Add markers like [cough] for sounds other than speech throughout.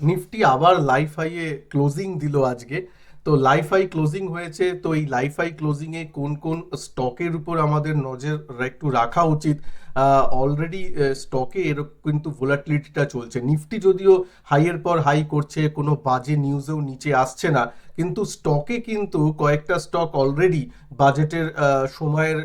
Nifty আবার life হাইয়ে closing দিল আজকে। তো লাইফ হাই ক্লোজিং হয়েছে, তো এই লাইফ হাই ক্লোজিং এ কোন কোন স্টকের উপর আমাদের নজর একটু রাখা উচিত? অলরেডি স্টকে এরকম কিন্তু ভোলাটিলিটিটা চলছে। নিফটি যদিও হাইয়ের পর হাই করছে, কোনো বাজে নিউজেও নিচে আসছে না। কিন্তু স্টকে কিন্তু কয়েকটা স্টক অলরেডি বাজেটের সময়ের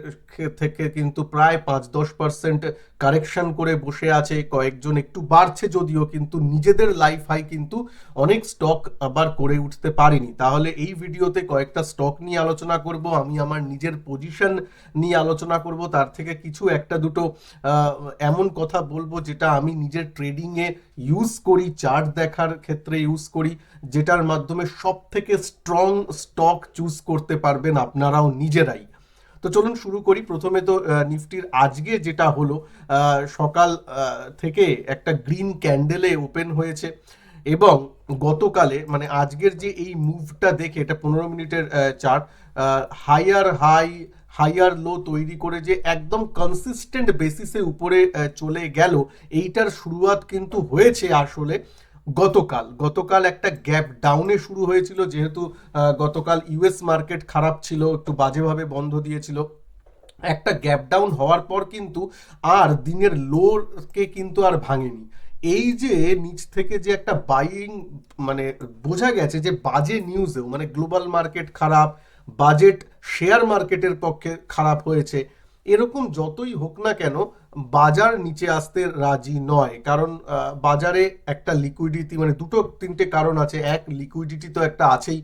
থেকে কিন্তু প্রায় পাঁচ দশ পার্সেন্ট কারেকশন করে বসে আছে। কয়েকজন একটু বাড়ছে যদিও, কিন্তু নিজেদের লাইফ হাই কিন্তু অনেক স্টক আবার করে উঠতে পারেনি। তাহলে এই ভিডিওতে কয়েকটা স্টক নিয়ে আলোচনা করব, আমি আমার নিজের পজিশন নিয়ে আলোচনা করব। তার থেকে কিছু একটা দুটো এমন কথা বলব যেটা আমি নিজের ট্রেডিংয়ে ইউজ করি চার্ট দেখার ক্ষেত্রে ইউজ করি, যেটার মাধ্যমে সব থেকে স্ট্রং স্টক চুজ করতে পারবেন আপনারাও নিজেরাই। তো চলুন শুরু করি। প্রথমে তো নিফটির আজকে যেটা হলো সকাল থেকে একটা গ্রিন ক্যান্ডেলে ওপেন হয়েছে এবং গতকালে মানে আজকের যে এই মুভটা দেখে, এটা পনেরো মিনিটের chart higher high, higher low তৈরি করে যে একদম কনসিস্টেন্ট বেসিসে উপরে চলে গেল, এইটার শুরুয়াত কিন্তু হয়েছে আসলে। গতকাল গতকাল একটা গ্যাপ ডাউনে শুরু হয়েছিল যেহেতু গতকাল ইউএস মার্কেট খারাপ ছিল, একটু বাজেভাবে বন্ধ দিয়েছিল। একটা গ্যাপ ডাউন হওয়ার পর কিন্তু আর দিনের লোকে কিন্তু আর ভাঙেনি। এই যে নিচ থেকে যে একটা বাইং মানে বোঝা গেছে যে বাজে নিউজেও মানে গ্লোবাল মার্কেট খারাপ বাজেট শেয়ার মার্কেটের পক্ষে খারাপ হয়েছে, এরকম যতই হোক না কেন বাজার নিচে আসতে রাজি নয়। কারণ বাজারে একটা লিকুইডিটি মানে দুটো, তিনটে কারণ আছে। এক লিকুইডিটি তো একটা আছেই।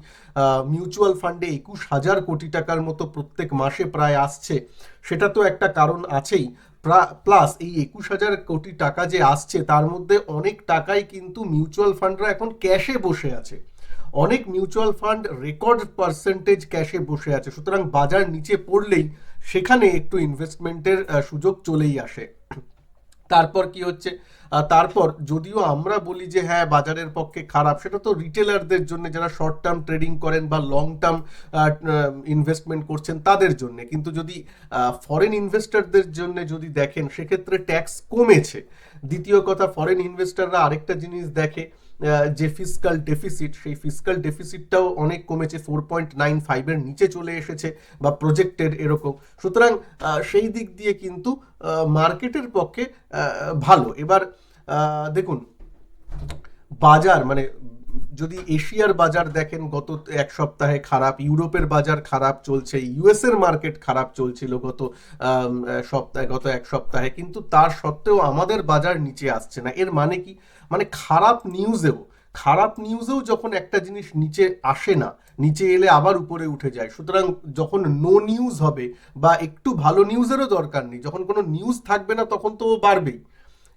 মিউচুয়াল ফান্ডে একুশ হাজার কোটি টাকার মতো প্রত্যেক মাসে প্রায় আসছে। সেটা তো একটা কারণ আছেই। প্লাস এই একুশ হাজার কোটি টাকা যে আসছে, তার মধ্যে অনেক টাকাই কিন্তু মিউচুয়াল ফান্ডরা এখন ক্যাশে বসে আছে। অনেক মিউচুয়াল ফান্ড রেকর্ড পার্সেন্টেজ ক্যাশে বসে আছে। সুতরাং বাজার নিচে পড়লেই সেখানে একটু ইনভেস্টমেন্টের সুযোগ চলেই আসে। তারপর কি হচ্ছে? তারপর যদিও আমরা বলি যে হ্যাঁ বাজারের পক্ষে খারাপ, সেটা তো রিটেলারদের জন্য যারা শর্ট টার্ম ট্রেডিং করেন বা লং টার্ম ইনভেস্টমেন্ট করছেন, তাদের জন্য। কিন্তু যদি ফরেন ইনভেস্টরদের জন্য যদি দেখেন, সেক্ষেত্রে ট্যাক্স কমেছে। দ্বিতীয় কথা ফরেন ইনভেস্টররা আরেকটা জিনিস দেখে যে ফিসকাল ডেফিসিট সেই ফিসকাল ডেফিসিটটাও অনেক কমেছে ফোর পয়েন্ট নাইন ফাইভের নিচে চলে এসেছে বা প্রজেক্টেড এরকম। সুতরাং সেই দিক দিয়ে কিন্তু মার্কেটের পক্ষে ভালো। এবার দেখুন, বাজার মানে যদি এশিয়ার বাজার দেখেন, গত এক সপ্তাহে খারাপ, ইউরোপের বাজার খারাপ চলছে ইউএস এর মার্কেট খারাপ চলছিল গত সপ্তাহে, গত এক সপ্তাহে, কিন্তু তার সত্ত্বেও আমাদের বাজার নিচে আসছে না। এর মানে কি? মানে খারাপ নিউজেও খারাপ নিউজেও যখন একটা জিনিস নিচে আসে না, নিচে এলে আবার উপরে উঠে যায়। সুতরাং যখন নো নিউজ হবে বা একটু ভালো নিউজেরও দরকার নেই, যখন কোনো নিউজ থাকবে না, তখন তো বাড়বেই।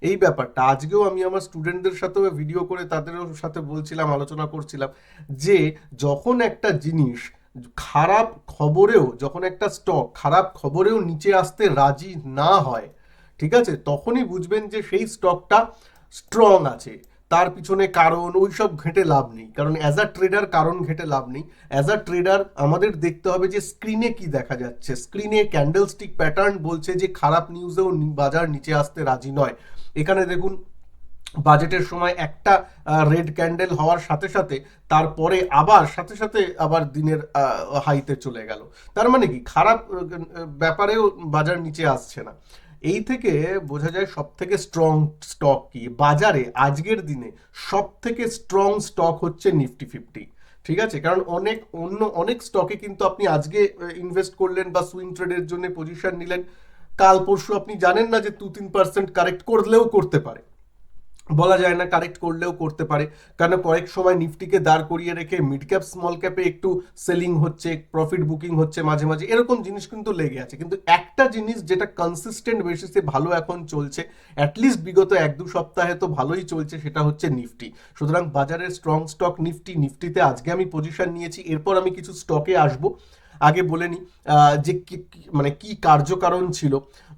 এই ব্যাপারটা। আজকেও আমি আমার স্টুডেন্টদের সাথেও ভিডিও করে তাদেরও সাথে বলছিলাম, আলোচনা করছিলাম যে, যখন একটা জিনিস খারাপ খবরেও, যখন একটা স্টক খারাপ খবরেও নিচে আসতে রাজি না হয়, ঠিক আছে? তখনই বুঝবেন যে সেই স্টকটা স্ট্রং আছে। তার পিছনে কারণ ওই সব ঘেঁটে লাভ নেই। কারণ অ্যাজ আ ট্রেডার কারণ ঘেঁটে লাভ নেই। অ্যাজ আ ট্রেডার আমাদের দেখতে হবে যে স্ক্রিনে কি দেখা যাচ্ছে। স্ক্রিনে ক্যান্ডেলস্টিক প্যাটার্ন বলছে যে খারাপ নিউজেও বাজার নিচে আসতে রাজি নয়। এখানে দেখুন বাজেটের সময় একটা রেড ক্যান্ডেল হওয়ার সাথে সাথে তারপরে আবার, সাথে সাথে আবার দিনের হাইতে চলে গেল। তার মানে কি? খারাপ ব্যাপারেও বাজার নিচে আসছে না। এই থেকে বোঝা যায় সব থেকে স্ট্রং স্টক কি? বাজারে আজকের দিনে সব থেকে স্ট্রং স্টক হচ্ছে নিফটি ফিফটি ঠিক আছে? কারণ অনেক অন্য, অনেক স্টকে কিন্তু আপনি আজকে ইনভেস্ট করলেন বা সুইং ট্রেডের জন্য পজিশন নিলেন। কাল পরশু আপনি জানেন না যে দু তিন পার্সেন্ট কারেক্ট করলেও করতে পারে। বলা যায় না কারেক্ট করলেও করতে পারে। কারণ কয়েক সময় নিফটিকে দাঁড় করিয়ে রেখে মিড ক্যাপ স্মল ক্যাপে একটু সেলিং হচ্ছে প্রফিট বুকিং হচ্ছে মাঝে মাঝে, এরকম জিনিস কিন্তু লেগে আছে। কিন্তু একটা জিনিস যেটা কনসিস্টেন্ট বেসিসে ভালো এখন চলছে অ্যাটলিস্ট বিগত এক দু সপ্তাহে তো ভালোই চলছে, সেটা হচ্ছে নিফটি। সুতরাং বাজারের স্ট্রং স্টক নিফটি, নিফটিতে আজকে আমি পজিশন নিয়েছি, এরপর আমি কিছু স্টকে আসব। আগে বলে নিই যে মানে কি কার্যকারণ ছিল।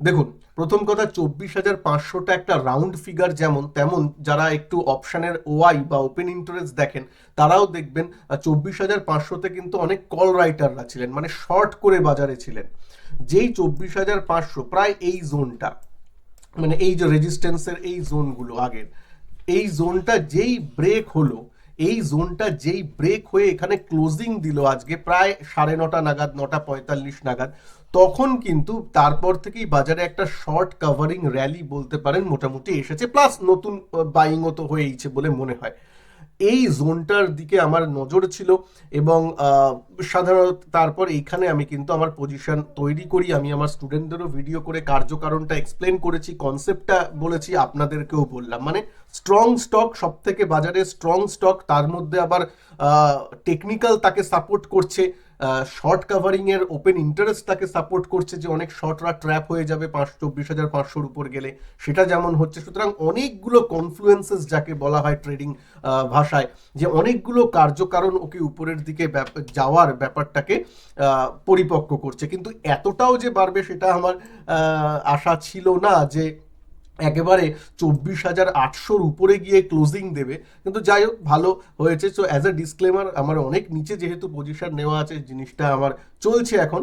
দেখুন, প্রথম কথা চব্বিশ হাজার পাঁচশোটা একটা রাউন্ড ফিগার যেমন, তেমন যারা একটু অপশানের ওয়াই বা ওপেন ইন্টারেস্ট দেখেন, তারাও দেখবেন চব্বিশ হাজার পাঁচশোতে কিন্তু অনেক কল রাইটাররা ছিলেন মানে শর্ট করে বাজারে ছিলেন। যেই চব্বিশ হাজার পাঁচশো প্রায় এই জোনটা মানে এই যে রেজিস্ট্যান্সের এই জোনগুলো আগের, এই জোনটা যেই ব্রেক হলো এই জোনটা যেই ব্রেক হয়ে এখানে ক্লোজিং দিল আজকে প্রায় সাড়ে নটা নাগাদ, নটা পঁয়তাল্লিশ নাগাদ, তখন কিন্তু তারপর থেকেই বাজারে একটা শর্ট কাভারিং র্যালি বলতে পারেন, মোটামুটি এসেছে প্লাস নতুন বাইংও তো হয়েইছে বলে মনে হয়। এই জোনটার দিকে আমার নজর ছিল এবং সাধারণত তারপর এইখানে আমি কিন্তু আমার পজিশন তৈরি করি। আমি আমার স্টুডেন্টদেরও ভিডিও করে কার্যকারণটা এক্সপ্লেন করেছি কনসেপ্টটা বলেছি, আপনাদেরকেও বললাম। মানে স্ট্রং স্টক সব থেকে বাজারে স্ট্রং স্টক তার মধ্যে আবার টেকনিক্যাল তাকে সাপোর্ট করছে। শর্ট কাভারিং এর ওপেন ইন্টারেস্ট তাকে সাপোর্ট করছে যে অনেক শর্টরা ট্র্যাপ হয়ে যাবে পাঁচ চব্বিশ হাজার পাঁচশোর উপর গেলে। সেটা যেমন হচ্ছে, সুতরাং অনেকগুলো কনফ্লুয়েন্সেস যাকে বলা হয় ট্রেডিং ভাষায়, যে অনেকগুলো কার্যকারণ ওকে উপরের দিকে যাওয়ার ব্যাপারটাকে পরিপক্ক করছে। কিন্তু এতটাও যে বাড়বে সেটা আমার আশা ছিল না যে একেবারে চব্বিশ হাজার আটশোর উপরে গিয়ে ক্লোজিং দেবে। কিন্তু যাই হোক, ভালো হয়েছে। সো অ্যাজ এ ডিসক্লেমার আমার অনেক নিচে যেহেতু পজিশন নেওয়া আছে, জিনিসটা আমার চলছে এখন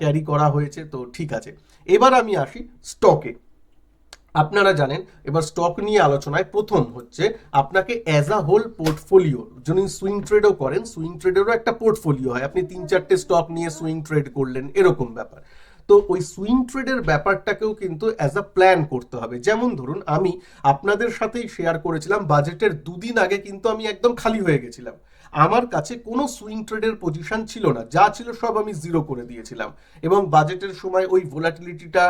ক্যারি করা হয়েছে, তো ঠিক আছে। এবার আমি আসি স্টকে আপনারা জানেন, এবার স্টক নিয়ে আলোচনায় প্রথম হচ্ছে আপনাকে অ্যাজ আ হোল পোর্টফোলিও যিনি সুইং ট্রেডও করেন সুইং ট্রেডেরও একটা পোর্টফোলিও হয়। আপনি তিন চারটে স্টক নিয়ে সুইং ট্রেড করলেন, এরকম ব্যাপার। তো ওই সুইং ট্রেডের ব্যাপারটাকেও কিন্তু অ্যাজ আ প্ল্যান করতে হবে। যেমন ধরুন, আমি আপনাদের সাথেই শেয়ার করেছিলাম বাজেটের দুদিন আগে কিন্তু আমি একদম খালি হয়ে গেছিলাম। আমার কাছে কোনো সুইং ট্রেডের পজিশন ছিল না, যা ছিল সব আমি জিরো করে দিয়েছিলাম। এবং বাজেটের সময় ওই ভোলাটিলিটিটা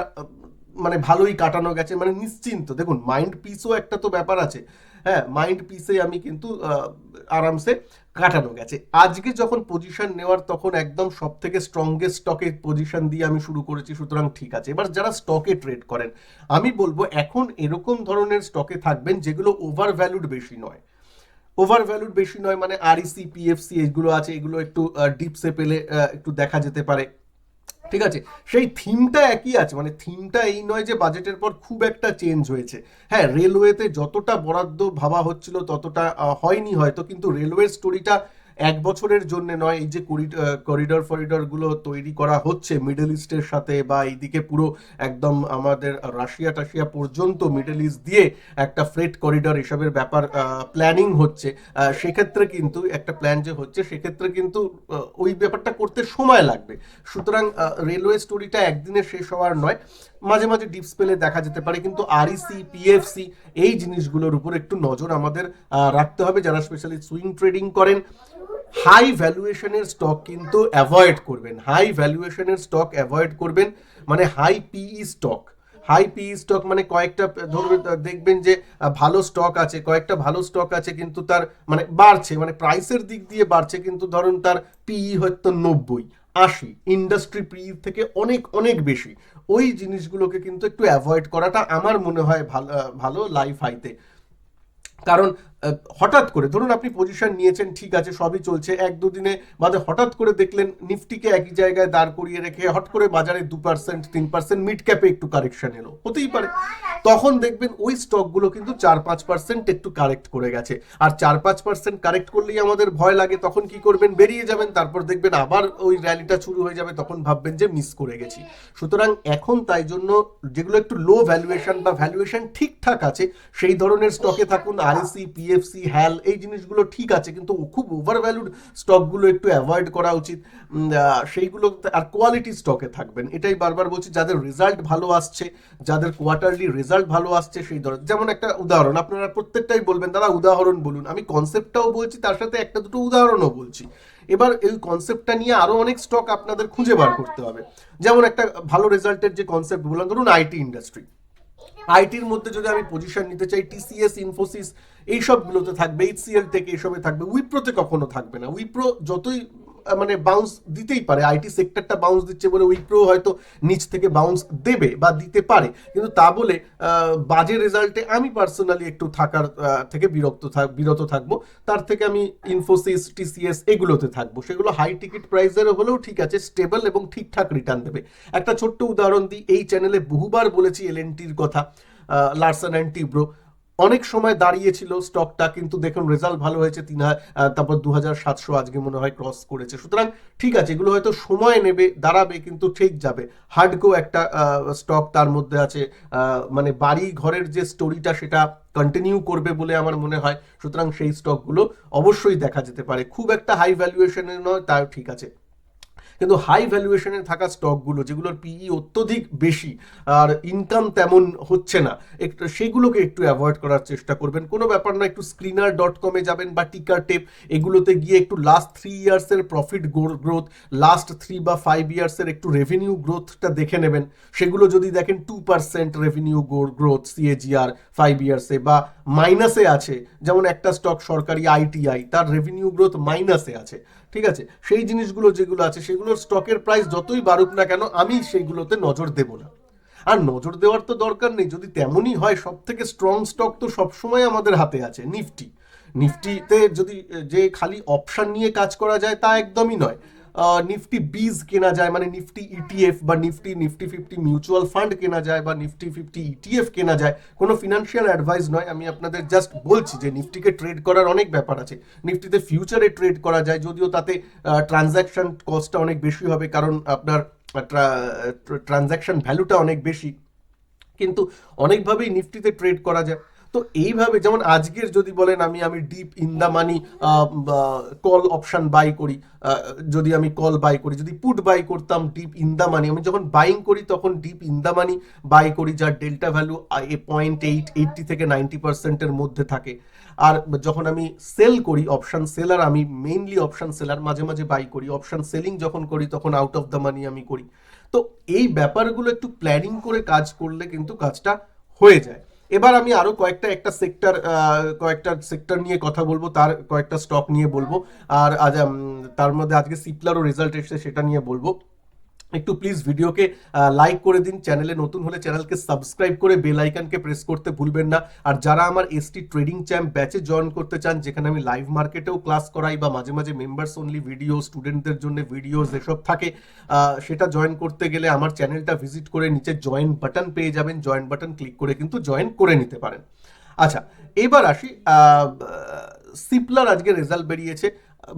মানে ভালোই কাটানো গেছে মানে নিশ্চিন্ত। দেখুন মাইন্ড পিসও একটা তো ব্যাপার আছে। হ্যাঁ মাইন্ড পিসে আমি কিন্তু আরামসে কাটানো গেছে। আজকে যখন পজিশন নেওয়ার তখন একদম সব থেকে স্ট্রংগেস্ট স্টকে পজিশন দিয়ে আমি শুরু করেছি, সুতরাং ঠিক আছে। এবার যারা স্টকে ট্রেড করেন, আমি বলব এখন এরকম ধরনের স্টকে থাকবেন যেগুলো ওভার ভ্যালুড বেশি নয়। ওভার ভ্যালুড বেশি নয় মানে আরইসি পিএফসি এগুলো আছে, এগুলো একটু ডিপসে পেলে একটু দেখা যেতে পারে। ঠিক আছে? সেই থিমটা একই আছে মানে থিমটা এই নয় যে বাজেটের পর খুব একটা চেঞ্জ হয়েছে। হ্যাঁ রেলওয়েতে যতটা বরাদ্দ ভাবা হচ্ছিল ততটা হয়নি হয়তো, কিন্তু রেলওয়ের স্টোরিটা এক বছরের জন্য নয়, এই যে করিডর ফরিডরগুলো তৈরি করা হচ্ছে মিডল ইস্টের সাথে বা এইদিকে পুরো একদম আমাদের রাশিয়া টাশিয়া পর্যন্ত মিডল ইস্ট দিয়ে একটা ফ্রেট করিডর এসবের ব্যাপার প্ল্যানিং হচ্ছে। সেক্ষেত্রে কিন্তু একটা প্ল্যান যে হচ্ছে, সেক্ষেত্রে কিন্তু ওই ব্যাপারটা করতে সময় লাগবে। সুতরাং রেলওয়ে স্টোরিটা একদিনে শেষ হওয়ার নয়। মাঝে মাঝে ডিপস পেলে দেখা যেতে পারে, কিন্তু আরইসি পিএফসি এই জিনিসগুলোর উপর একটু নজর আমাদের রাখতে হবে যারা স্পেশালি সুইং ট্রেডিং করেন। হাই ভ্যালুয়েশনের স্টক কিন্তু অ্যাভয়েড করবেন। হাই ভ্যালুয়েশনের স্টক অ্যাভয়েড করবেন মানে high PE stock high P stock মানে কয়েকটা ধরবেন দেখবেন যে ভালো স্টক আছে, কয়েকটা ভালো স্টক আছে কিন্তু তার মানে বাড়ছে মানে প্রাইসের দিক দিয়ে বাড়ছে কিন্তু ধরুন তার পিই হয়তো নব্বই। আশি ইন্ডাস্ট্রি প্রি থেকে অনেক অনেক বেশি। ওই জিনিসগুলোকে কিন্তু একটু অ্যাভয়েড করাটা আমার মনে হয় ভালো ভালো লাইফ হাইতে। কারণ হঠাৎ করে, ধরুন আপনি পজিশন নিয়েছেন, ঠিক আছে, সবই চলছে, এক দুদিনে বাদে হঠাৎ করে দেখলেন নিফটিকে একই জায়গায় দাঁড় করিয়ে রেখে হট করে বাজারে দু পার্সেন্ট তিন পার্সেন্ট মিড ক্যাপে একটু কারেকশন এলো। হতেই পারে। তখন দেখবেন ওই স্টকগুলো কিন্তু চার, পাঁচ পার্সেন্ট একটু কারেক্ট করে গেছে। আর চার, পাঁচ পার্সেন্ট কারেক্ট করলেই আমাদের ভয় লাগে, তখন কি করবেন? বেরিয়ে যাবেন, তারপর দেখবেন আবার ওই র্যালিটা শুরু হয়ে যাবে, তখন ভাববেন যে মিস করে গেছি। সুতরাং এখন তাই জন্য যেগুলো একটু লো ভ্যালুয়েশন বা ভ্যালুয়েশন ঠিকঠাক আছে, সেই ধরনের স্টকে থাকুন আরএসি পিএফসি হ্যাল এই জিনিসগুলো ঠিক আছে, কিন্তু খুব ওভার ভ্যালুড স্টকগুলো একটু অ্যাভয়েড করা উচিত। সেইগুলো আর কোয়ালিটি স্টকে থাকবেন। এটাই বারবার বলছি, যাদের রেজাল্ট ভালো আসছে, যাদের কোয়ার্টারলি রেজাল্ট ভালো আসছে, সেই ধরনের যেমন একটা উদাহরণ, আপনারা প্রত্যেকটাই বলবেন, দাদা, উদাহরণ বলুন। আমি কনসেপ্টটাও বলছি, তার সাথে একটা দুটো উদাহরণও বলছি। এবার এই কনসেপ্টটা নিয়ে আরও অনেক স্টক আপনাদের খুঁজে বার করতে হবে। যেমন একটা ভালো রেজাল্টের যে কনসেপ্ট বললাম, ধরুন আইটি ইন্ডাস্ট্রি আইটির মধ্যে যদি আমি পজিশন নিতে চাই টিসিএস ইনফোসিস এইসবগুলোতে থাকবে এইচসিএল থেকে এইসবে থাকবে উইপ্রোতে কখনো থাকবে না। উইপ্রো যতই মানে বাউন্স দিতেই পারে। আইটি সেক্টরটা বাউন্স দিচ্ছে বলে উইপ্রো হয়তো নিচ থেকে বাউন্স দেবে বা দিতে পারে। কিন্তু তা বলে বাজে রেজাল্টে আমি পার্সোনালি একটু থাকার থেকে বিরক্ত থাক, বিরত থাকব। তার থেকে আমি ইনফোসিস টিসিএস এগুলোতে থাকব। সেগুলো হাই টিকিট প্রাইসের হলেও ঠিক আছে স্টেবল এবং ঠিকঠাক রিটার্ন দেবে। একটা ছোট্ট উদাহরণ দিই, এই চ্যানেলে বহুবার বলেছি এলএনটির কথা লার্সন অ্যান্ড টিব্রো অনেক সময় দাঁড়িয়েছিল স্টকটা কিন্তু দেখুন রেজাল্ট ভালো হয়েছে তিন তারপর দু সাতশো আজকে মনে হয় ক্রস করেছে। সুতরাং ঠিক আছে, এগুলো হয়তো সময় নেবে, দাঁড়াবে, কিন্তু ঠিক যাবে। হার্ডকো একটা স্টক তার মধ্যে আছে মানে বাড়ি ঘরের যে স্টোরিটা সেটা কন্টিনিউ করবে বলে আমার মনে হয়। সুতরাং সেই স্টকগুলো অবশ্যই দেখা যেতে পারে। খুব একটা হাই ভ্যালুয়েশনের নয়, তাও ঠিক আছে। কিন্তু হাই ভ্যালুয়েশনে থাকা স্টকগুলো যেগুলোর পিই অত্যধিক বেশি, আর ইনকাম তেমন হচ্ছে না, একটু সেগুলোকে একটু অ্যাভয়েড করার চেষ্টা করবেন। কোনো ব্যাপার না, একটু স্ক্রিনার ডট কমে যাবেন বা টিকার টেপ, এগুলোতে গিয়ে একটু লাস্ট থ্রি ইয়ার্সের প্রফিট গ্রোথ লাস্ট থ্রি বা ফাইভ ইয়ার্সের একটু রেভিনিউ গ্রোথটা দেখে নেবেন। সেগুলো যদি দেখেন two percent revenue growth CAGR five ইয়ার্সে বা মাইনাসে আছে। যেমন একটা স্টক সরকারি আইটিআই তার রেভিনিউ গ্রোথ মাইনাসে আছে। ঠিক আছে? সেই জিনিসগুলো যেগুলো আছে, সেগুলোর স্টকের প্রাইস যতই বাড়ুক না কেন, আমি সেইগুলোতে নজর দেব না। আর নজর দেওয়ার তো দরকার নেই। যদি তেমনই হয় সব থেকে স্ট্রং স্টক তো সবসময় আমাদের হাতে আছে, নিফটি। নিফটিতে যদি যে খালি অপশান নিয়ে কাজ করা যায়, তা একদমই নয়। নিফটি বিজ কেনা যায় মানে নিফটি ইটিএফ বা Nifty Nifty fifty mutual fund কেনা যায় বা নিফটি ফিফটি ইটিএফ কেনা যায়, কোনো ফিনান্সিয়াল অ্যাডভাইস নয়। আমি আপনাদের জাস্ট বলছি যে নিফটিকে ট্রেড করার অনেক ব্যাপার আছে। নিফটিতে ফিউচারে ট্রেড করা যায়, যদিও তাতে ট্রানজ্যাকশন কস্টটা অনেক বেশি হবে, কারণ আপনার ট্রানজ্যাকশন ভ্যালুটা অনেক বেশি। কিন্তু অনেকভাবেই নিফটিতে ট্রেড করা যায়। তো এইভাবে যেমন আজকের যদি বলেন আমি আমি deep in the money call option buy করি যদি আমি কল বাই করি, যদি পুট বাই করতাম ডিপ ইন দ্য মানি আমি যখন বাইং করি তখন deep in the money buy করি, যার ডেল্টা ভ্যালু এ পয়েন্ট এইট এইটটি থেকে নাইনটি পার্সেন্টের মধ্যে থাকে। আর যখন আমি সেল করি অপশান সেলার আমি মেইনলি অপশান সেলার মাঝে মাঝে বাই করি অপশান সেলিং যখন করি, তখন আউট অফ দ্য মানি আমি করি। তো এই ব্যাপারগুলো একটু প্ল্যানিং করে কাজ করলে কিন্তু কাজটা হয়ে যায়। এবার আমি আরও কয়েকটা, একটা সেক্টর কয়েকটা সেক্টর নিয়ে কথা বলব, তার কয়েকটা স্টক নিয়ে বলব, আর আজ তার মধ্যে আজকে সিপলারও রেজাল্ট এসেছে, সেটা নিয়ে বলব। একটু প্লিজ ভিডিওকে লাইক করে দিন চ্যানেলে নতুন হলে চ্যানেলকে সাবস্ক্রাইব করে বেল আইকনকে প্রেস করতে ভুলবেন না। আর যারা আমার এসটি ট্রেডিং চ্যাম্প ব্যাচে জয়েন করতে চান, যেখানে আমি লাইভ মার্কেটেও ক্লাস করাই বা মাঝে মাঝে মেম্বার্স অনলি ভিডিও স্টুডেন্টদের জন্য ভিডিওস এসব থাকে সেটা জয়েন করতে গেলে আমার চ্যানেলটা ভিজিট করে নিচে জয়েন বাটন পেয়ে যাবেন। জয়েন বাটন ক্লিক করে কিন্তু জয়েন করে নিতে পারেন। আচ্ছা এবার আসি সিপলার আজকে রেজাল্ট বেরিয়েছে।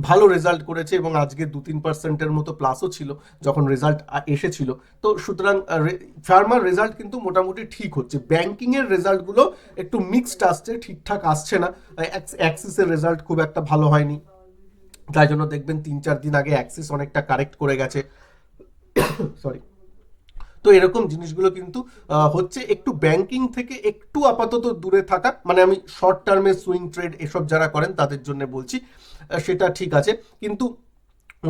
ভালো রেজাল্ট করেছে এবং আজকে দু তিন পার্সেন্টের মতো প্লাসও ছিল যখন রেজাল্ট এসেছিল। তো সুতরাং ফার্মার রেজাল্ট কিন্তু মোটামুটি ঠিক হচ্ছে। ব্যাংকিংয়ের রেজাল্টগুলো একটু মিক্সড আসছে, ঠিকঠাক আসছে না। অ্যাক্সিসের রেজাল্ট খুব একটা ভালো হয়নি। তাই জন্য দেখবেন তিন চার দিন আগে অ্যাক্সিস অনেকটা কারেক্ট করে গেছে। [coughs] সরি তো এরকম জিনিসগুলো কিন্তু হচ্ছে একটু ব্যাংকিং থেকে একটু আপাতত দূরে থাকা। মানে আমি শর্ট টার্মে সুইং ট্রেড এসব যারা করেন তাদের জন্য বলছি। সেটা ঠিক আছে, কিন্তু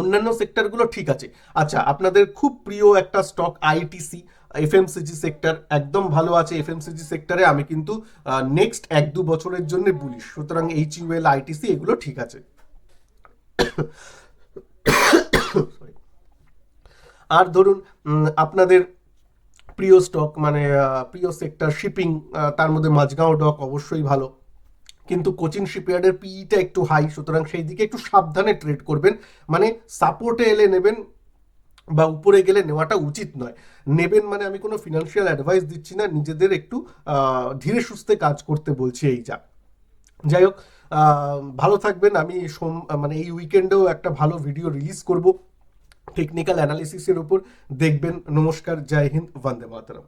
অন্যান্য সেক্টরগুলো ঠিক আছে। আচ্ছা আপনাদের খুব প্রিয় একটা স্টক আইটিসি এফএমসিজি সেক্টর একদম ভালো আছে এফএমসিজি সেক্টরে আমি কিন্তু নেক্সট এক দু বছরের জন্য বুলিশ সুতরাং এইচ ইউএল আইটিসি এগুলো ঠিক আছে। আর ধরুন আপনাদের প্রিয় স্টক মানে প্রিয় সেক্টর শিপিং তার মধ্যে মাঝগাঁও ডক অবশ্যই ভালো। কিন্তু কোচিং শিপইয়ার্ডের পিইটা একটু হাই সুতরাং সেই দিকে একটু সাবধানে ট্রেড করবেন। মানে সাপোর্টে এলে নেবেন বা উপরে গেলে নেওয়াটা উচিত নয়। নেবেন মানে আমি কোনো ফিনান্সিয়াল অ্যাডভাইস দিচ্ছি না, নিজেদের একটু ধীরে সুস্থে কাজ করতে বলছি এই যা। যাই হোক ভালো থাকবেন। আমি সোম মানে এই উইকেন্ডেও একটা ভালো ভিডিও রিলিজ করব। টেকনিক্যাল অ্যানালিসিসের উপর দেখবেন। নমস্কার, জয় হিন্দ, বন্দে মাতরম।